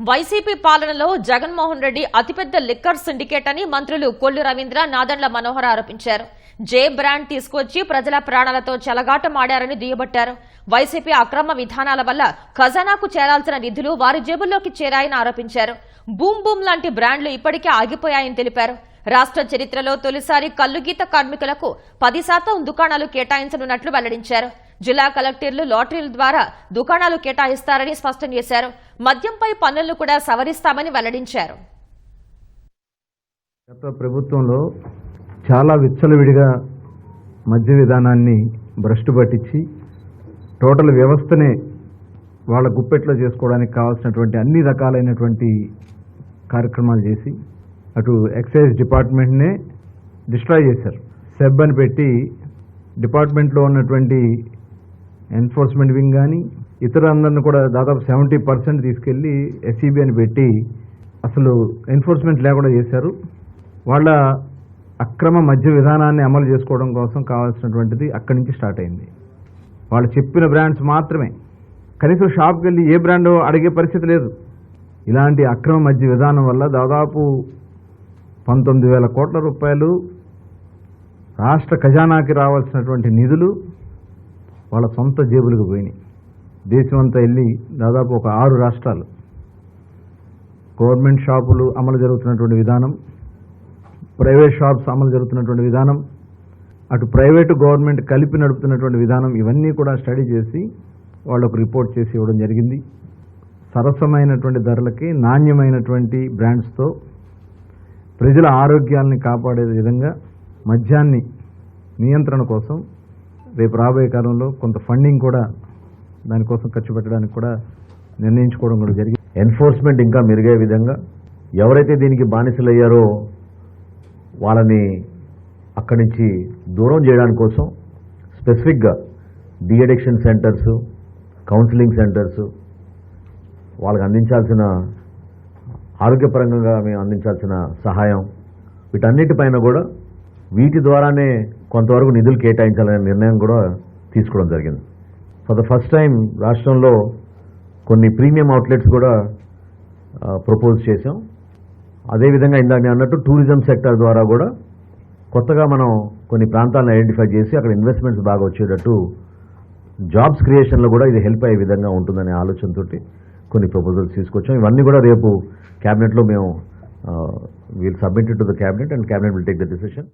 YCP పాలనలో జగన్మోహన్ రెడ్డి అతిపెద్ద liquor syndicate అని మంత్రులు కొల్లు రవీంద్ర నాదండ్ల మనోహర్ ఆరోపించారు. జే బ్రాండ్ తీసుకొచ్చి ప్రజల ప్రాణాలతో చెలగాటమాడారని దుయ్యబట్టారు. వైసీపీ అక్రమ విధానాల వల్ల ఖజానాకు చేరాల్సిన నిధులు వారి జేబుల్లోకి చేరాయని ఆరోపించారు. బూమ్ బూమ్ లాంటి బ్రాండ్లు ఇప్పటికే ఆగిపోయాయని తెలిపారు. రాష్ట్ర చరిత్రలో తొలిసారి కల్లుగీత కార్మికులకు పది శాతం దుకాణాలు కేటాయించనున్నట్లు వెల్లడించారు. జిల్లా కలెక్టర్లు లాటరీల ద్వారా దుకాణాలు కేటాయిస్తారని స్పష్టం చేశారు. మద్యంపై పన్నులను కూడా సవరిస్తామని వెల్లడించారు. గత ప్రభుత్వంలో చాలా విచ్చలవిడిగా మద్య విధానాన్ని భ్రష్టు పట్టించి టోటల్ వ్యవస్థనే వాళ్ళ గుప్పెట్లో చేసుకోవడానికి కావాల్సినటువంటి అన్ని రకాలైనటువంటి కార్యక్రమాలు చేసి అటు ఎక్సైజ్ డిపార్ట్మెంట్నే డిస్ట్రాయ్ చేశారు. సెబ్ అని పెట్టి డిపార్ట్మెంట్లో ఉన్నటువంటి ఎన్ఫోర్స్మెంట్ వింగ్ కానీ ఇతర అందరిని కూడా దాదాపు సెవెంటీ పర్సెంట్ తీసుకెళ్ళి ఎస్సీబీ అని పెట్టి అసలు ఎన్ఫోర్స్మెంట్ లేకుండా చేశారు. వాళ్ళ అక్రమ మధ్య విధానాన్ని అమలు చేసుకోవడం కోసం కావాల్సినటువంటిది అక్కడి నుంచి స్టార్ట్ అయింది. వాళ్ళు చెప్పిన బ్రాండ్స్ మాత్రమే. కనీసం షాప్కి వెళ్ళి ఏ బ్రాండ్ అడిగే పరిస్థితి లేదు. ఇలాంటి అక్రమ మద్య విధానం వల్ల దాదాపు పంతొమ్మిది వేల కోట్ల రూపాయలు రాష్ట్ర ఖజానాకి రావాల్సినటువంటి నిధులు వాళ్ళ సొంత జేబులకు పోయినాయి. దేశమంతా వెళ్ళి దాదాపు ఒక ఆరు రాష్ట్రాలు. గవర్నమెంట్ షాపులు అమలు జరుగుతున్నటువంటి విధానం ప్రైవేట్ షాప్స్ అమలు జరుగుతున్నటువంటి విధానం అటు ప్రైవేటు గవర్నమెంట్ కలిపి నడుపుతున్నటువంటి విధానం ఇవన్నీ కూడా స్టడీ చేసి వాళ్ళకు రిపోర్ట్ చేసి ఇవ్వడం జరిగింది. సరసమైనటువంటి ధరలకి నాణ్యమైనటువంటి బ్రాండ్స్తో ప్రజల ఆరోగ్యాల్ని కాపాడే విధంగా మద్యాన్ని నియంత్రణ కోసం రేపు రాబోయే కాలంలో కొంత ఫండింగ్ కూడా దానికోసం ఖర్చు పెట్టడానికి కూడా నిర్ణయించుకోవడం కూడా జరిగింది ఎన్ఫోర్స్మెంట్ ఇంకా మెరుగే విధంగా ఎవరైతే దీనికి బానిసలయ్యారో వాళ్ళని అక్కడి నుంచి దూరం చేయడానికి కోసం స్పెసిఫిక్గా డిఅడిక్షన్ సెంటర్స్ కౌన్సిలింగ్ సెంటర్స్ వాళ్ళకి అందించాల్సిన ఆరోగ్యపరంగా మేము అందించాల్సిన సహాయం వీటన్నిటిపైన కూడా వీటి ద్వారానే కొంతవరకు నిధులు కేటాయించాలనే నిర్ణయం కూడా తీసుకోవడం జరిగింది. ఫర్ ద ఫస్ట్ టైం రాష్ట్రంలో కొన్ని ప్రీమియం అవుట్లెట్స్ కూడా ప్రపోజ్ చేసాం అదేవిధంగా ఇందాక నేను అన్నట్టు టూరిజం సెక్టర్ ద్వారా కూడా కొత్తగా మనం కొన్ని ప్రాంతాలను ఐడెంటిఫై చేసి అక్కడ ఇన్వెస్ట్మెంట్స్ బాగా వచ్చేటట్టు జాబ్స్ క్రియేషన్లో కూడా ఇది హెల్ప్ అయ్యే విధంగా ఉంటుందనే ఆలోచనతో కొన్ని ప్రపోజల్స్ తీసుకొచ్చాం. ఇవన్నీ కూడా రేపు క్యాబినెట్లో మేము we'll submitted to the cabinet and cabinet will take the decision